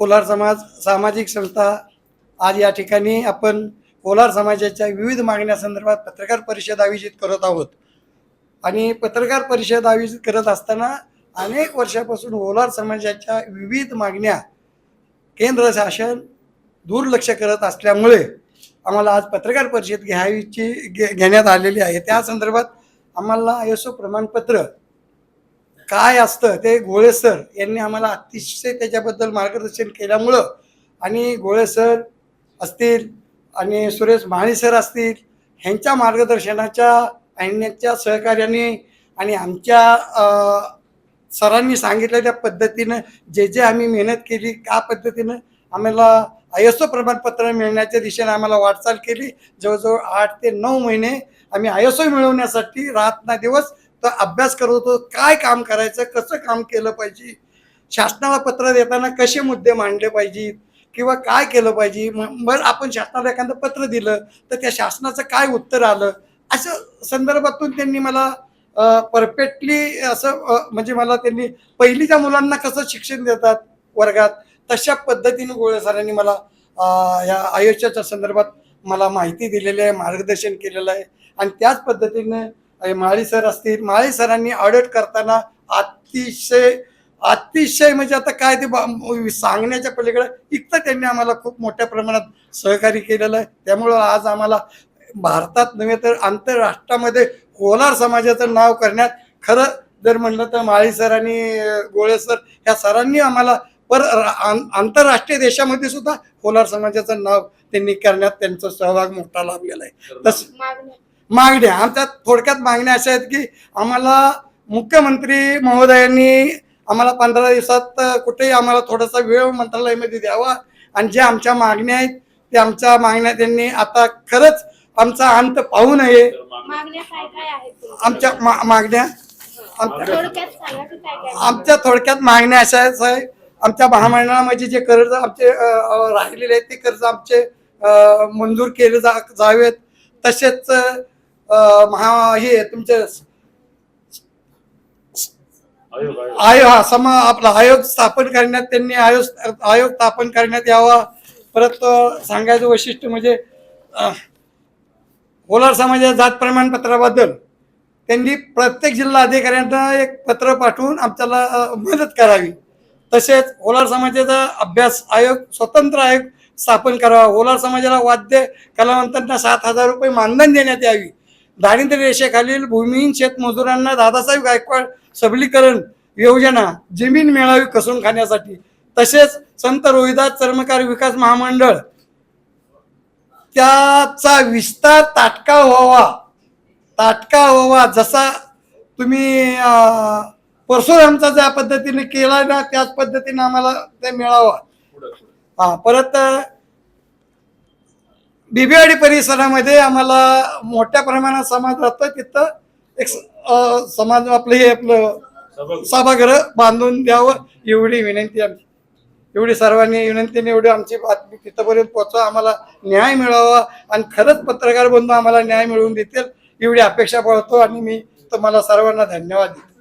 कोलार समाज सामाजिक संस्था आज या ठिकाणी आपण कोलार समाजाच्या विविध मागण्यासंदर्भात पत्रकार परिषद आयोजित करत आहोत. आणि पत्रकार परिषद आयोजित करत असताना अनेक वर्षापासून ओलार समाजाच्या विविध मागण्या केंद्र शासन दुर्लक्ष करत असल्यामुळे आम्हाला आज पत्रकार परिषद घ्यायची घे घेण्यात आलेली आहे. त्या संदर्भात आम्हाला आयसो प्रमाणपत्र काय असतं ते गोळे सर यांनी आम्हाला अतिशय त्याच्याबद्दल मार्गदर्शन केल्यामुळं आणि गोळे सर असतील आणि सुरेश महाळी सर असतील ह्यांच्या मार्गदर्शनाच्या आणण्याच्या सहकार्याने आणि आमच्या सरांनी सांगितलेल्या पद्धतीनं जे जे आम्ही मेहनत केली त्या पद्धतीनं आम्हाला आय एस ओ प्रमाणपत्र मिळण्याच्या दिशेने आम्हाला वाटचाल केली. जवळजवळ आठ ते नऊ महिने आम्ही आय एस ओ मिळवण्यासाठी रात ना दिवस तर अभ्यास करत होतो काय काम करायचं कसं काम केलं पाहिजे? शासनाला पत्र देताना कसे मुद्दे मांडले पाहिजेत किंवा काय केलं पाहिजे? मग आपण शासनाला एखादं पत्र दिलं तर त्या शासनाचं काय उत्तर आलं? असं संदर्भातून त्यांनी मला परफेक्टली असं म्हणजे मला त्यांनी पहिलीच्या मुलांना कसं शिक्षण देतात वर्गात तशा पद्धतीने गोळे सरांनी मला या आयुष्याच्या संदर्भात मला माहिती दिलेली आहे मार्गदर्शन केलेलं आहे. आणि त्याच पद्धतीने माळी सर असतील माळी सरांनी ऑडिट करताना अतिशय अतिशय म्हणजे आता काय ते सांगण्याच्या पलीकडे इतकं त्यांनी आम्हाला खूप मोठ्या प्रमाणात सहकार्य केलेलं आहे. त्यामुळं आज आम्हाला भारतात नव्हे तर आंतरराष्ट्रामध्ये कोलार समाजाचं नाव करण्यात खरं जर म्हणलं तर माळी सर आणि गोळे सर ह्या सरांनी आम्हाला पर आंतरराष्ट्रीय देशामध्ये सुद्धा कोलार समाजाचं नाव त्यांनी करण्यात त्यांचा सहभाग मोठा लाभलेला आहे. तस मागण्या. आमच्या थोडक्यात मागण्या अशा आहेत की आम्हाला मुख्यमंत्री महोदयांनी आम्हाला पंधरा दिवसात कुठेही आम्हाला थोडासा वेळ मंत्रालयामध्ये द्यावा. आणि ज्या आमच्या मागण्या आहेत त्या आमच्या मागण्या त्यांनी आता खरंच आमचा अंत पाहू नये? आमच्या मागण्या? आमच्या थोडक्यात मागण्या अशा आहेत साहेब. आमच्या महामंडळामध्ये जे कर्ज आमचे राहिलेले आहेत ते कर्ज आमचे मंजूर केले जा जावेत. तसेच महा हे तुमचे आयोग हा समा आपला आयोग स्थापन करण्यात त्यांनी आयोग आयोग स्थापन करण्यात यावा. परत सांगायचं वैशिष्ट्य म्हणजे अ, कोलार समाजाच्या जात प्रमाणपत्राबद्दल त्यांनी प्रत्येक जिल्हा अधिकाऱ्यांना एक पत्र पाठवून आमच्याला मदत करावी. तसेच ओलार समाजाचा अभ्यास आयोग स्वतंत्र आयोग स्थापन करावा. ओलार समाजाला वाद्य कलावंतांना सात हजार रुपये मानधन देण्यात यावी. दारिद्र्य रेषेखालील भूमिहीन शेतमजुरांना दादासाहेब गायकवाड सबलीकरण योजना जमीन मिळावी कसून खाण्यासाठी तसेच संत रोहिदास चर्मकार विकास महामंडळ त्याचा विस्तार ताटका व्हावा. ताटका व्हावा. जसा तुम्ही परशुरामचा ज्या पद्धतीने केला ना त्याच पद्धतीने आम्हाला ते मिळावा. हा परत बिबिवाडी परिसरामध्ये आम्हाला मोठ्या प्रमाणात समाज राहतो. तिथं एक समाज आपलं हे आपलं सभागृह बांधून द्यावं एवढी विनंती आमची. एवढी सर्वांनी विनंतीने एवढी आमची बातमी तिथपर्यंत पोहोचवा. आम्हाला न्याय मिळावा आणि खरंच पत्रकार बंधू आम्हाला न्याय मिळवून देतील एवढी अपेक्षा बाळगतो आणि मी तुम्हाला सर्वांना धन्यवाद देतो.